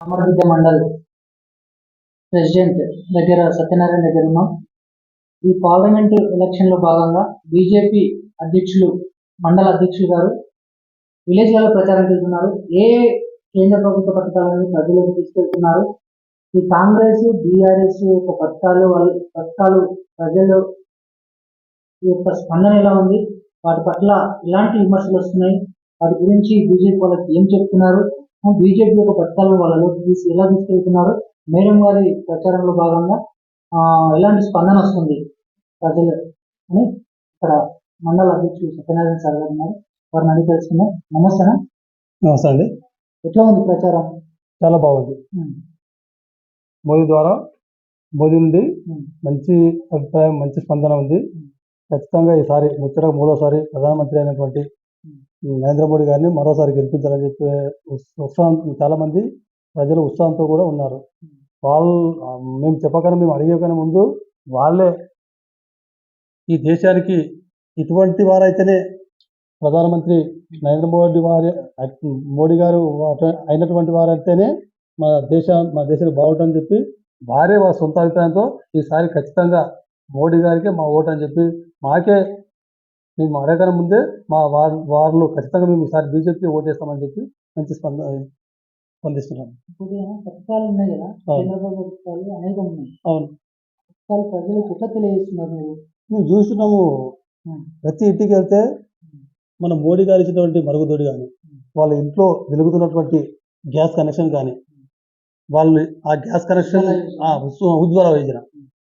అమరవిద్య mandal president దగ్గర సత్యనారాయణ దగ్గర ఉన్నాం. ఈ పార్లమెంటు ఎలక్షన్లో భాగంగా బీజేపీ అధ్యక్షులు మండల అధ్యక్షులు గారు విలేజ్లలో ప్రచారం చేస్తున్నారు. ఏ కేంద్ర ప్రభుత్వ పథకాలను ప్రజలకు తీసుకెళ్తున్నారు? ఈ కాంగ్రెస్ బీఆర్ఎస్ యొక్క పథకాలు వాళ్ళ పథకాలు ప్రజలు యొక్క స్పందన ఎలా ఉంది? వాటి పట్ల ఎలాంటి విమర్శలు వస్తున్నాయి? వాటి గురించి బీజేపీ వాళ్ళకి ఏం చెప్తున్నారు? బీజేపీ యొక్క పథకాలను వాళ్ళలో తీసి ఎలా తీసుకెళ్తున్నారు? మేడం గారి ప్రచారంలో భాగంగా ఆ, ఎలాంటి స్పందన వస్తుంది ప్రజలు అని ఇక్కడ మండల అధ్యక్షులు సత్యనారాయణ సార్ గారు ఉన్నారు. వారిని అడిగి తెలుసుకుందాం. నమస్తే. నమస్తే అండి. ఎట్లా ఉంది ప్రచారం? చాలా బాగుంది. మోదీ ద్వారా మోదీ నుండి మంచి అభిప్రాయం మంచి స్పందన ఉంది. ఖచ్చితంగా ఈసారి ముచ్చట మూడోసారి ప్రధానమంత్రి అయినటువంటి నరేంద్ర మోడీ గారిని మరోసారి గెలిపించాలని చెప్పి ఉత్సాహం చాలామంది ప్రజలు ఉత్సాహంతో కూడా ఉన్నారు. వాళ్ళు మేము చెప్పకనే మేము అడిగేకనే ముందు వాళ్ళే ఈ దేశానికి ఇటువంటి వారైతేనే ప్రధానమంత్రి నరేంద్ర మోడీ వారి మోడీ గారు అయినటువంటి వారైతేనే మా దేశ మా దేశం బాగుంటుందని చెప్పి వారే వారి సొంత అభిప్రాయంతో ఈసారి ఖచ్చితంగా మోడీ గారికి మా ఓటు అని చెప్పి మాకే మేము అడగకనే ముందే మా వారు వాళ్ళు ఖచ్చితంగా మేము ఈసారి బీజేపీకి ఓటేస్తామని చెప్పి మంచి స్పంద స్పందిస్తున్నాం ఇప్పుడు ఏమో పథకాలు ఉన్నాయి కదా అవును. కేంద్ర ప్రభుత్వ పథకాలు అనేకం ఉన్నాయి. అవును. పథకాలు ప్రజలకు ఎట్లా తెలియజేస్తున్నారు మీరు? మేము చూస్తున్నాము. ప్రతి ఇంటికి వెళ్తే మన మోడీ గారు ఇచ్చినటువంటి మరుగుదొడి కానీ వాళ్ళ ఇంట్లో వెలుగుతున్నటువంటి గ్యాస్ కనెక్షన్ కానీ వాళ్ళు ఆ గ్యాస్ కనెక్షన్ ఉజ్వల యోజన.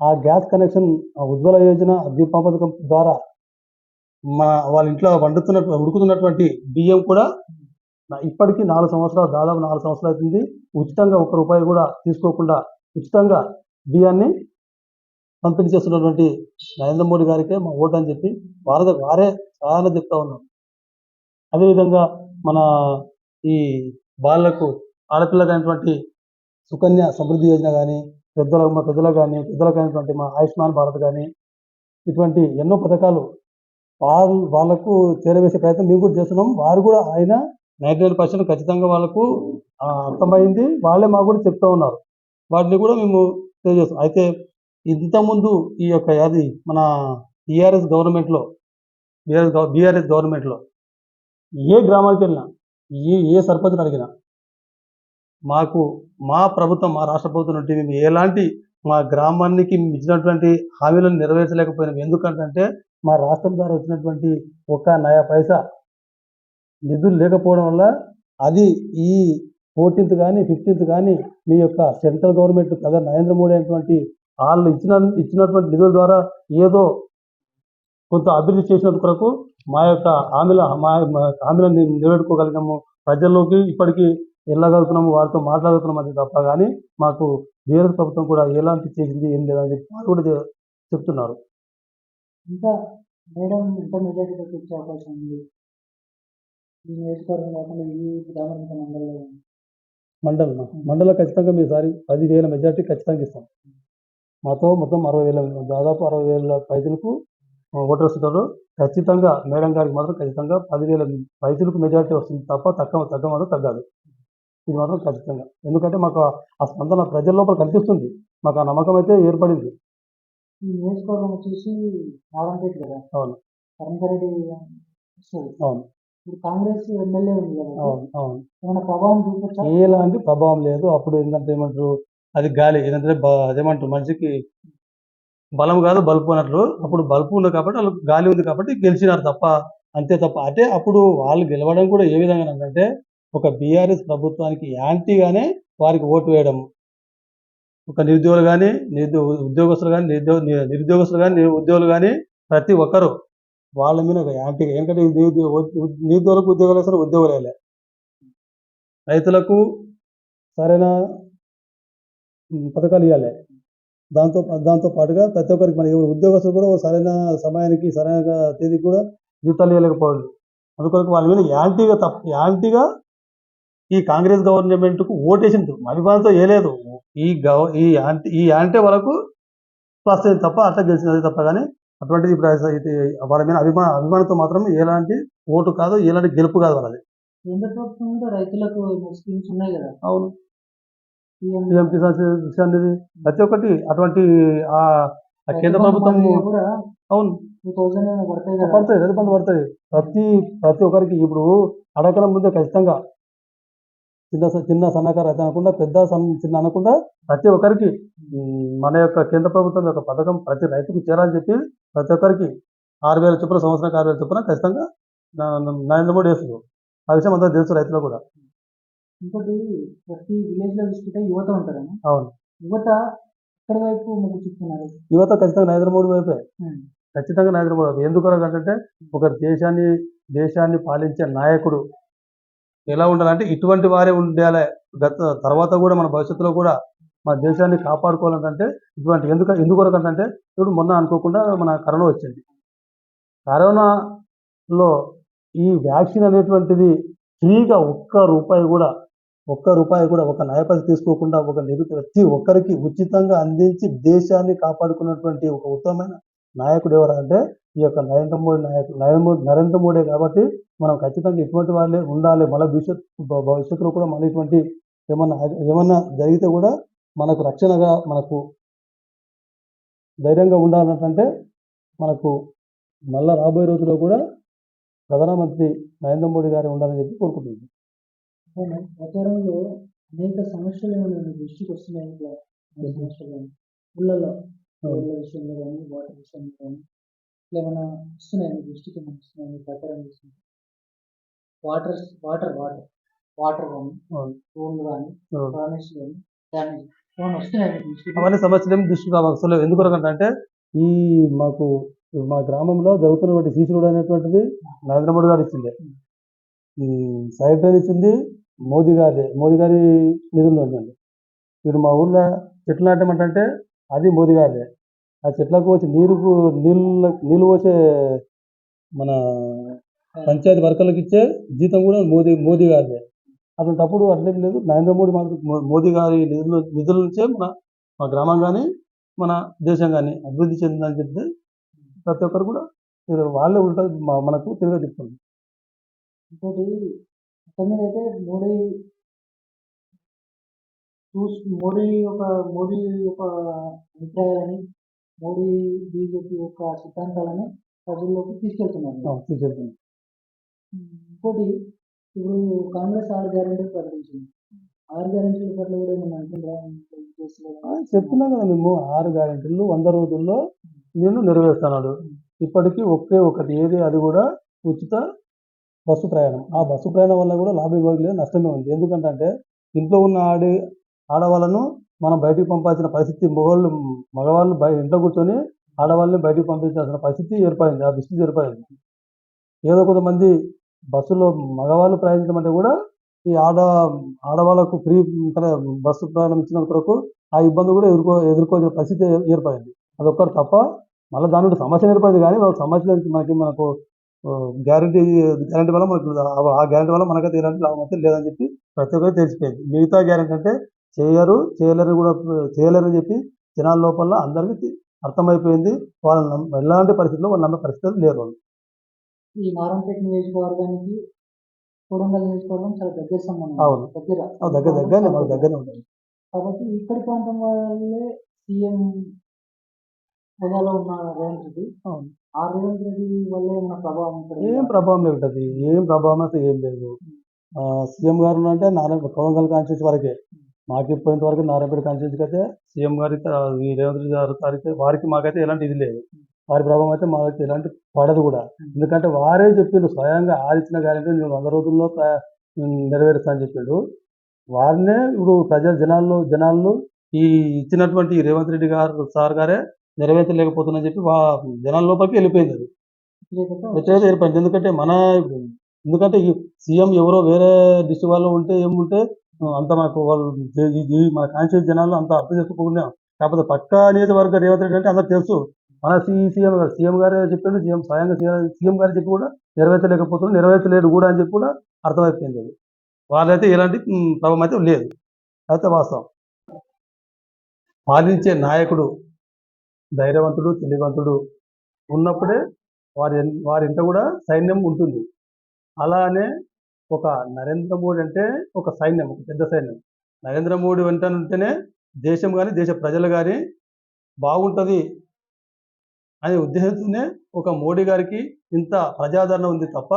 ఆ గ్యాస్ కనెక్షన్ ఆ ఉజ్వల యోజన దీపం పథకం ద్వారా మా వాళ్ళ ఇంట్లో వండుతున్న ఉడుకుతున్నటువంటి బియ్యం కూడా నా- ఇప్పటికీ నాలుగు సంవత్సరాలు దాదాపు నాలుగు సంవత్సరాలు అవుతుంది. ఉచితంగా ఒక్క రూపాయి కూడా తీసుకోకుండా ఉచితంగా బియ్యాన్ని పంపిణీ చేస్తున్నటువంటి నరేంద్ర మోడీ గారికే మా ఓటు అని చెప్పి వారి వారే సాధారణ చెప్తా ఉన్నాం అదేవిధంగా మన ఈ బాలకు ఆడపిల్లకైనటువంటి సుకన్య సమృద్ధి యోజన కానీ పెద్దల మా పెద్దలకు కానీ పెద్దలకు అయినటువంటి మా ఆయుష్మాన్ భారత్ కానీ ఇటువంటి ఎన్నో పథకాలు వాళ్ళు వాళ్ళకు చేరవేసే ప్రయత్నం మేము కూడా చేస్తున్నాం. వారు కూడా ఆయన నైన్టీ నైన్ పర్సెంట్ ఖచ్చితంగా వాళ్ళకు అర్థమైంది. వాళ్ళే మాకు కూడా చెప్తా ఉన్నారు. వాటిని కూడా మేము తెలియజేస్తాం అయితే ఇంతకుముందు ఈ యొక్క అది మన టీఆర్ఎస్ గవర్నమెంట్లో బీఆర్ఎస్ బీఆర్ఎస్ గవర్నమెంట్లో ఏ గ్రామానికి వెళ్ళినా ఏ ఏ సర్పంచ్ని అడిగినా మాకు మా ప్రభుత్వం మా రాష్ట్ర ప్రభుత్వం నుండి మేము ఎలాంటి మా గ్రామానికి ఇచ్చినటువంటి హామీలను నెరవేర్చలేకపోయినాం. ఎందుకంటే మా రాష్ట్రం ద్వారా వచ్చినటువంటి ఒక నయా పైసా నిధులు లేకపోవడం వల్ల అది ఈ ఫోర్టీన్త్ కానీ ఫిఫ్టీన్త్ కానీ మీ యొక్క సెంట్రల్ గవర్నమెంట్ ప్రధాని నరేంద్ర మోడీ అయినటువంటి వాళ్ళు ఇచ్చిన ఇచ్చినటువంటి నిధుల ద్వారా ఏదో కొంత అభివృద్ధి చేసినందు కొరకు మా యొక్క హామీల మా హామీలను నెరవేర్చుకోగలిగాము ప్రజల్లోకి ఇప్పటికీ వెళ్ళగలుగుతున్నాము వారితో మాట్లాడుతున్నాం అది తప్ప కానీ మాకు వేరే ప్రభుత్వం కూడా ఎలాంటి చేసింది ఏం లేదని చెప్పి వాళ్ళు కూడా చెప్తున్నారు. ఇంకా మేడం ఎంత మెజారిటీతో వచ్చే అవకాశం ఉంది. ఈ నియోజకవర్గం కాకుండా ఈ మండలం మండలం ఖచ్చితంగా మీసారి పదివేల మెజార్టీ ఖచ్చితంగా ఇస్తాం. మాతో మొత్తం అరవై వేల దాదాపు అరవై వేల పైసలకు ఓటర్స్ ఉంటారు. ఖచ్చితంగా మేడం గారికి మాత్రం ఖచ్చితంగా పదివేల పైసలకు మెజార్టీ వస్తుంది తప్ప తక్కువ తగ్గ మాత్రం తగ్గదు. ఇది మాత్రం ఖచ్చితంగా. ఎందుకంటే మాకు ఆ- స్పందన ప్రజల లోపల కనిపిస్తుంది. మాకు ఆ నమ్మకం అయితే ఏర్పడింది. ఈ నియోజకవర్గం వచ్చేసి నారాయణపేట కదా? అవును. కరణారెడ్డి వస్తుంది అవును. ఇప్పుడు కాంగ్రెస్ ఎమ్మెల్యే ఉంది కదా? అవును అవును. ఏమైనా ప్రభావం చూపించా ఎలాంటి ప్రభావం లేదు. అప్పుడు ఏంటంటే ఏమంటారు అది గాలి ఏంటంటే అదేమంటారు మనిషికి బలం కాదు బల్బు అన్నట్లు. అప్పుడు బల్బు ఉంది కాబట్టి వాళ్ళకి గాలి ఉంది కాబట్టి గెలిచినారు తప్ప అంతే తప్ప. అంటే అప్పుడు వాళ్ళు గెలవడం కూడా ఏ విధంగా అంటే ఒక బీఆర్ఎస్ ప్రభుత్వానికి యాంటీగానే వారికి ఓటు వేయడం ఒక నిరుద్యోగులు కానీ నిరుద్యో ఉద్యోగస్తులు కానీ నిరుద్యోగ నిరుద్యోగస్తులు కానీ ఉద్యోగులు కానీ ప్రతి ఒక్కరు వాళ్ళ మీద ఒక యాంటీగా ఎందుకంటే నిరుద్యోగులకు ఉద్యోగాలు సరే ఉద్యోగాలు వేయలే. రైతులకు సరైన పథకాలు ఇవ్వాలి దాంతో దాంతో పాటుగా ప్రతి ఒక్కరికి మన ఎవరు ఉద్యోగస్తులు కూడా సరైన సమయానికి సరైన తేదీకి కూడా జీతాలు ఇవ్వలేకపోవడం అందుకొరకు వాళ్ళ మీద యాంటీగా తప్ప యాంటీగా ఈ కాంగ్రెస్ గవర్నమెంట్కు ఓటేసింది. అభిమానంతో వేయలేదు ఈ గవ ఈ యాంటీ ఈ యాంటీ వరకు ప్లస్ అయింది తప్ప అట్లా గెలిచినది తప్ప కానీ అటువంటిది ఇప్పుడు వాళ్ళ మీద అభిమాన అభిమానంతో మాత్రం ఎలాంటి ఓటు కాదు ఎలాంటి గెలుపు కాదు వాళ్ళది. రైతులకు స్కీమ్స్ ఉన్నాయి కదా. అవును. పిఎం కిసాన్ నిధి ప్రతి ఒక్కటి అటువంటి ఆ కేంద్ర ప్రభుత్వం అవును. పడతాయి రైతు బంధు పడతాయి. ప్రతి ప్రతి ఒక్కరికి ఇప్పుడు అడగల ముందే ఖచ్చితంగా చిన్న చిన్న సన్నకారు అయితే అనకుండా పెద్ద చిన్న అనకుండా ప్రతి ఒక్కరికి మన యొక్క కేంద్ర ప్రభుత్వం యొక్క పథకం ప్రతి రైతుకు చేరాలని చెప్పి ప్రతి ఒక్కరికి ఆరు వేల చొప్పున సంవత్సరానికి ఆరు వేల చొప్పున ఖచ్చితంగా నరేంద్ర మోడీ వేస్తుంది ఆ విషయం అంతా తెలుసు రైతులకు కూడా. ఇంకోటి ప్రతి విలేజ్లో చూసుకుంటే యువత ఉంటారని అవును. యువత ఎక్కడి వైపు మొగ్గు చూపుతున్నారు? యువత ఖచ్చితంగా నరేంద్ర మోడీ వైపే. ఖచ్చితంగా నరేంద్ర మోడీ. ఎందుకు అంటే ఒక దేశాన్ని దేశాన్ని పాలించే నాయకుడు ఎలా ఉండాలంటే ఇటువంటి వారే ఉండాలి. గత తర్వాత కూడా మన భవిష్యత్తులో కూడా మన దేశాన్ని కాపాడుకోవాలంటే ఇటువంటి ఎందుకు ఎందుకొరకు అంటే ఇప్పుడు మొన్న అనుకోకుండా మన కరోనా వచ్చింది. కరోనాలో ఈ వ్యాక్సిన్ అనేటువంటిది ఫ్రీగా ఒక్క రూపాయి కూడా ఒక్క రూపాయి కూడా ఒక న్యాయపతి తీసుకోకుండా ఒక నిరు ప్రతి ఒక్కరికి ఉచితంగా అందించి దేశాన్ని కాపాడుకున్నటువంటి ఒక ఉత్తమమైన నాయకుడు ఎవరు అంటే ఈ యొక్క నరేంద్ర మోడీ నాయకుడు నరేంద్ర మోడీ నరేంద్ర మోడీ కాబట్టి మనం ఖచ్చితంగా ఇటువంటి వాళ్ళే ఉండాలి. మళ్ళీ భవిష్యత్ భవిష్యత్తులో కూడా మళ్ళీ ఇటువంటి ఏమన్నా ఏమన్నా జరిగితే కూడా మనకు రక్షణగా మనకు ధైర్యంగా ఉండాలంటే మనకు మళ్ళా రాబోయే రోజుల్లో కూడా ప్రధానమంత్రి నరేంద్ర మోడీ గారే ఉండాలని చెప్పి అవును. ప్రచారంలో అనేక సమస్యలు ఏమైనా దృష్టికి వస్తున్నాయి? ఇట్లా రోడ్ల విషయంలో కానీ వాటర్ విషయంలో కానీ ఏమైనా వస్తున్నాయి? దృష్టికి వస్తున్నాయి మీ ప్రచారం చేస్తుంది వాటర్ వాటర్ వాటర్ వాటర్ కానీ. రోడ్లు కానీ. డ్రైనేజ్ కానీ డ్యామేజ్ అవన్నీ సమస్యలు దృష్టికి రావసలేదు ఎందుకు అంటే ఈ మాకు మా గ్రామంలో జరుగుతున్నటువంటి సీసీ రోడ్ అనేటువంటిది నరేంద్ర మోడీ గారు ఇచ్చింది ఈ సైడ్ డ్రైన్ ఇచ్చింది మోదీ గారి మోదీ గారి నిధులు ఉందండి ఇప్పుడు మా ఊళ్ళో చెట్లు నాటమంటే అది మోదీ గారిదే. ఆ చెట్లకు వచ్చి నీరుకు నీళ్ళు నీళ్ళు పోసే మన పంచాయతీ వర్కర్లకు ఇచ్చే జీతం కూడా మోదీ మోదీ గారిదే. అటువంటప్పుడు అట్లేం లేదు. నరేంద్ర మోడీ మాత్రం మోదీ గారి నిధుల నిధుల నుంచే మన మా గ్రామం కానీ మన దేశం కానీ అభివృద్ధి చెందిందని చెప్తే ప్రతి ఒక్కరు కూడా వాళ్ళే ఉంటుంది మనకు తిరగ చెప్తుంది ఇంకోటి మొత్తం అయితే మోడీ చూసి మోడీ ఒక మోడీ ఒక అభిప్రాయాలని మోడీ బీజేపీ యొక్క సిద్ధాంతాలని ప్రజల్లోకి తీసుకెళ్తున్నారు. ఇంకోటి ఇప్పుడు కాంగ్రెస్ ఆరు గ్యారెంటీలు ప్రకటించింది. ఆరు గ్యారెంటీల పట్ల కూడా ఏమన్నా ఆ, చెప్తున్నాం కదా మేము ఆరు గ్యారెంటీలు వంద రోజుల్లో నేను నెరవేరుస్తున్నాడు. ఇప్పటికీ ఒకే ఒకటి ఏది అది కూడా ఉచిత బస్సు ప్రయాణం. ఆ బస్సు ప్రయాణం వల్ల కూడా లాభం ఇవ్వలేదు నష్టమే ఉంది. ఎందుకంటే ఇంట్లో ఉన్న ఆడి ఆడవాళ్ళను మనం బయటికి పంపాల్సిన పరిస్థితి మగవాళ్ళు మగవాళ్ళు బయ ఇంట్లో కూర్చొని ఆడవాళ్ళని బయటికి పంపించాల్సిన పరిస్థితి ఏర్పడింది ఆ దుస్థితి ఏర్పడింది. ఏదో కొంతమంది బస్సులో మగవాళ్ళు ప్రయాణించమంటే కూడా ఈ ఆడ ఆడవాళ్ళకు ఫ్రీ బస్సు ప్రయాణం ఇచ్చిన కొరకు ఆ ఇబ్బంది కూడా ఎదుర్కో ఎదుర్కోవాల్సిన పరిస్థితి ఏర్పడింది. అదొక్కటి తప్ప మళ్ళీ దాని నుండి సమస్య ఏర్పడింది కానీ ఒక సమస్య మనకి మనకు గ్యారంటీ గ్యారంటీ వల్ల మనకు ఆ- గ్యారంటీ వల్ల మనకైతే ఎలాంటి లాభం అయితే లేదని చెప్పి ప్రతి ఒక్కరు తెలిసిపోయింది. మిగతా గ్యారంటీ అంటే చేయరు చేయలేరు కూడా చేయలేరు అని చెప్పి జనాల లోపల అందరికీ అర్థమైపోయింది. వాళ్ళని ఎలాంటి పరిస్థితుల్లో వాళ్ళు నమ్మే పరిస్థితులు లేరు వాళ్ళు. ఈ నారాయణపేట నియోజకవర్గానికి కొడంగల్ నియోజకవర్గం చాలా దగ్గర సంబంధం అవును. దగ్గర. దగ్గర దగ్గరనే మనకు దగ్గరనే ఉంటుంది. కాబట్టి ఇక్కడి ప్రాంతం వాళ్ళే సీఎం హోదాలో ఉన్న రేవంత్ రెడ్డి. అవును. ఆ రేవంత్ రెడ్డి వల్లే ఏమైనా ప్రభావం ఏం ప్రభావం లేకుంటుంది ఏం ప్రభావం అయితే ఏం లేదు. సీఎం గారు అంటే నారాయణ కొడంగల్ కాన్స్టిట్యూన్సీ వరకే. మాకు ఇప్పటి వరకు నారాయణపేట కాన్స్టిట్యూన్సీకి అయితే సీఎం గారి రేవంత్ రెడ్డి గారు తారీఖు వారికి మాకైతే ఎలాంటి ఇది లేదు. వారి ప్రభావం అయితే మాకైతే ఎలాంటి పడదు కూడా. ఎందుకంటే వారే చెప్పిండు స్వయంగా ఆదిచ్చిన గ్యారెంటీ నేను వంద రోజుల్లో నెరవేరుస్తానని నెరవేరుస్తా అని వారినే ఇప్పుడు ప్రజల జనాల్లో జనాల్లో ఈ ఇచ్చినటువంటి రేవంత్ రెడ్డి గారు సార్ గారే నెరవేర్చలేకపోతుందని చెప్పి వా జనాల లోపలికి వెళ్ళిపోయింది అది. వ్యతిరేకత ఏర్పడింది. ఎందుకంటే మన ఎందుకంటే ఈ సీఎం ఎవరో వేరే డిస్ట్రిక్ట్ వాళ్ళు ఉంటే ఏముంటే అంత మాకు వాళ్ళు ఈ- ఈ- జనాలు అంత అర్థం చేసుకోకుండా కాకపోతే పక్కా నియోజకవర్గ రేవంత్ రెడ్డి అంటే అందరికి తెలుసు. మన సీఎం సీఎం గారే చెప్పాడు సీఎం స్వయంగా సీఎం గారు చెప్పి కూడా నెరవేర్చలేకపోతున్నాడు నెరవేర్చలేడు కూడా అని చెప్పి కూడా అర్థమైపోయింది అది. వాళ్ళైతే ఎలాంటి ప్రభావం అయితే లేదు. అయితే వాస్తవం. పాలించే నాయకుడు ధైర్యవంతుడు తెలివంతుడు ఉన్నప్పుడే వారి వారింట కూడా సైన్యం ఉంటుంది. అలానే ఒక నరేంద్ర మోడీ అంటే ఒక సైన్యం ఒక పెద్ద సైన్యం. నరేంద్ర మోడీ వెంట ఉంటేనే దేశం కానీ దేశ ప్రజలు కానీ బాగుంటుంది అనే ఉద్దేశంతోనే ఒక మోడీ గారికి ఇంత ప్రజాదరణ ఉంది తప్ప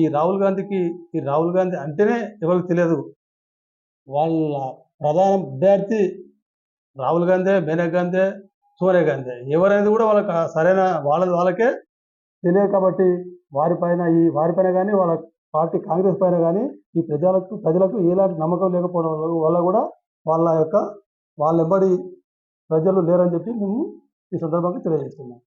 ఈ రాహుల్ గాంధీకి ఈ రాహుల్ గాంధీ అంటేనే ఎవరికి తెలియదు. వాళ్ళ ప్రధాన అభ్యర్థి రాహుల్ గాంధీ మేనకా గాంధీ సోనియా గాంధీ. ఎవరైనా కూడా వాళ్ళకి సరైన వాళ్ళ వాళ్ళకే తెలియదు కాబట్టి వారిపైన ఈ వారిపైన కానీ వాళ్ళ పార్టీ కాంగ్రెస్ పైన కానీ ఈ ప్రజలకు ప్రజలకు ఎలాంటి నమ్మకం లేకపోవడం వల్ల- కూడా వాళ్ళ యొక్క వాళ్ళెంబడి ప్రజలు లేరని చెప్పి మేము ఈ సందర్భంగా తెలియజేస్తున్నాం.